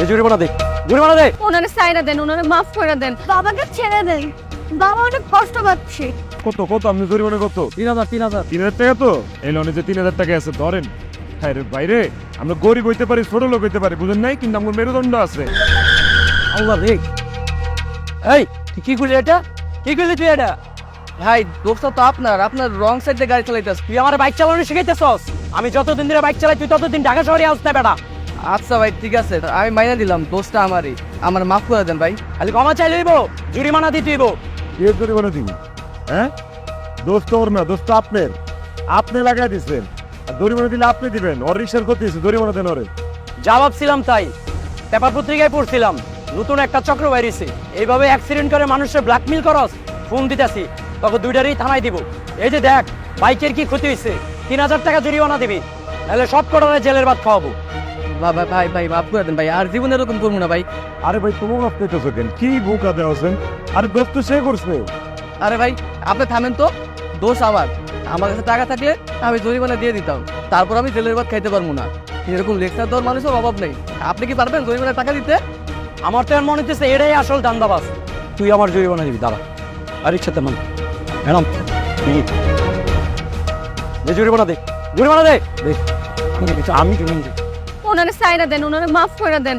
দে জরিমানা দে জরিমানা দে। ওনারে সাইরা দেন ওনারে মাফ করে দেন। বাবাকে ছেড়ে দেন। বাবা অনেক কষ্ট পাচ্ছে। কত কত? আপনি জরিমানা কত? তিন হাজার তিন হাজার। তিন হাজার টাকা তো? এই লোনে যে তিন হাজার টাকা আছে ধরেন। হ্যাঁ বাইরে আমরা গরিব হইতে পারি ছোট লোক হইতে পারি বুঝেন নাই? কিন্তু আমার মেরুদণ্ড আছে। আল্লাহ রে। এই তুই কি করলি এটা? কি করলি তুই এটা? ভাই দোষটা তো আপনার আপনার রং সাইডে গাড়ি চালাইতেছ। তুই আমার বাইক চালানো শিখাইতেছস? আমি যতদিন ধরে বাইক চালাই তুই ততদিন ঢাকা শহরে আসতে না। বেটা আচ্ছা ভাই ঠিক আছে। আমি মাইনা দিলাম দোষটা আমারই। আমার মাফ করে দেন ভাই। খালি ক্ষমা চাই লইব জরিমানা দিতে হইব কে জরিমানা দিন হ্যাঁ? দোষ তো ওর না দোষ তো আপনার। আপনি লাগাই দিচ্ছেন আর জরিমানা দিলে আপনি দিবেন। ওর রিক্সার ক্ষতি হয়েছে জরিমানা দেন ওরে। যা ভাবছিলাম তাই। পেপার পত্রিকায় পড়ছিলাম নতুন একটা চক্র বাইরেছে। এইভাবে অ্যাক্সিডেন্ট করে মানুষের ব্ল্যাকমেল করস ফোন দিতেছি। তখন দুইটারই থানায় দিব। এই যে দেখ বাইকের কি ক্ষতি হয়েছে? তিন হাজার টাকা জরিমানা দিবি। নাহলে সব কটারে জেলের ভাত খাওয়াবো। বাবা ভাই ভাই মাফ করে দেন ভাই আর জীবনে এরকম করব না ভাই। আরে ভাই তোমার আপনি তো কেন? কি বোকা দেওয়া আছেন আরে দোষ তো সে করছে। আরে ভাই আপনি থামেন তো। দোষ আমার। আমার কাছে টাকা থাকলে আমি জরিমানা দিয়ে দিতাম। তারপর আমি জেলের ভাত খাইতে পারব না। এরকম লেকচার দেওয়ার মানুষের অভাব নেই। আপনি কি পারবেন জরিমানা টাকা দিতে? আমার তো মনে হচ্ছে এটাই আসল দান্দাবাজ তুই আমার জরিমানা দিবি দাঁড়া। আর ইচ্ছাতে মান ম্যাডাম জরিমানা দে জরিমানা দে। আমি। ওনারে সাইরা দেন ওনারে মাফ করে দেন।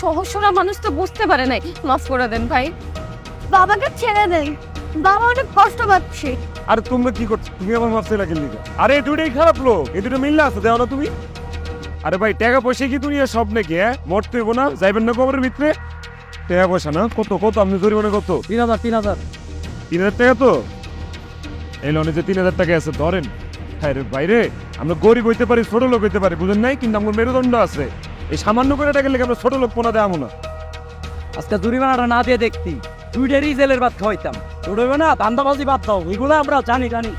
সহসরা মানুষ তো বুঝতে পারে নাই। মাফ করে দেন ভাই। বাবাকে ছেড়ে দেন। বাবা অনেক কষ্ট পাচ্ছে। আরে তোমরা কি করছ? তুমি আমার মাপতে লাগেন দিকে আরে এই দুটোই খারাপ লোক। এই দুটো মিললে আছে দেও না তুমি। আরে ভাই টাকা পয়সা কি দুনিয়া সব নাকি হ্যাঁ? মরতে হইব না যাইবেন না কবরের ভিতরে? টাকা পয়সা না? কত কত? আপনি জরিমানা কত? তিন হাজার তিন হাজার। তিন হাজার টাকা তো? এই লোনে যে তিন হাজার টাকা আছে ধরেন। হ্যাঁ রে বাইরে আমরা গরিব হইতে পারি ছোট লোক হইতে পারি বুঝেন নাই? কিন্তু আমার মেরুদণ্ড আছে। এই সামান্য করে টাকা লেগে আমরা ছোট লোক পোনা দেওয়া না আজকে জরিমানাটা না দিয়ে দেখতি দুইটারই জেলের ভাত খাওয়াইতাম। হইবে না দান্দাবাজি ভাত খাও এগুলো আমরা জানি জানি।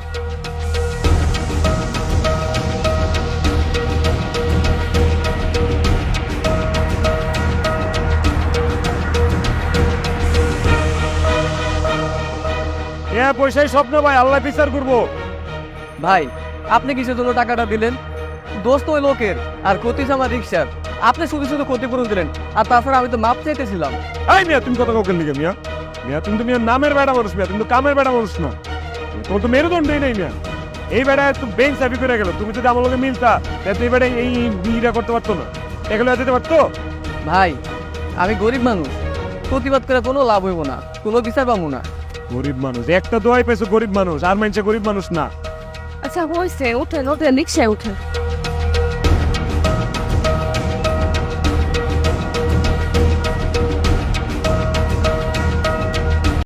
এ পয়সাই স্বপ্ন ভাই আল্লাহ বিচার করব। ভাই আপনি কিসের জন্য টাকাটা দিলেন। দোষ তো ওই লোকের আর ক্ষতি আমার রিক্সার। আপনি শুধু শুধু ক্ষতিপূরণ দিলেন আর তাছাড়া আমি তো মাপ চাইতেছিলাম। এই মিয়া তুমি কথা কাউকে লিখে মিয়া। মিয়া তুমি তো মিয়া নামের বেড়া মানুষ মিয়া তুমি তো কামের বেড়া মানুষ না তোমার তো মেরুদণ্ডই নেই মিয়া। এই বেড়া তো বেঞ্চ চাবি করে গেল তুমি যদি আমার লোকে মিলতা তাহলে এই বেড়া এই বিটা করতে পারতো না। এগুলো দিতে পারতো? ভাই আমি গরিব মানুষ। প্রতিবাদ করে কোনো লাভ হইব না কোনো বিচার পাবো না। গরিব মানুষ একটা দোয়াই পেয়েছ গরিব মানুষ আর মানছে গরিব মানুষ না। আচ্ছা হয়েছে ওঠেন ওঠেন রিক্সায় ওঠেন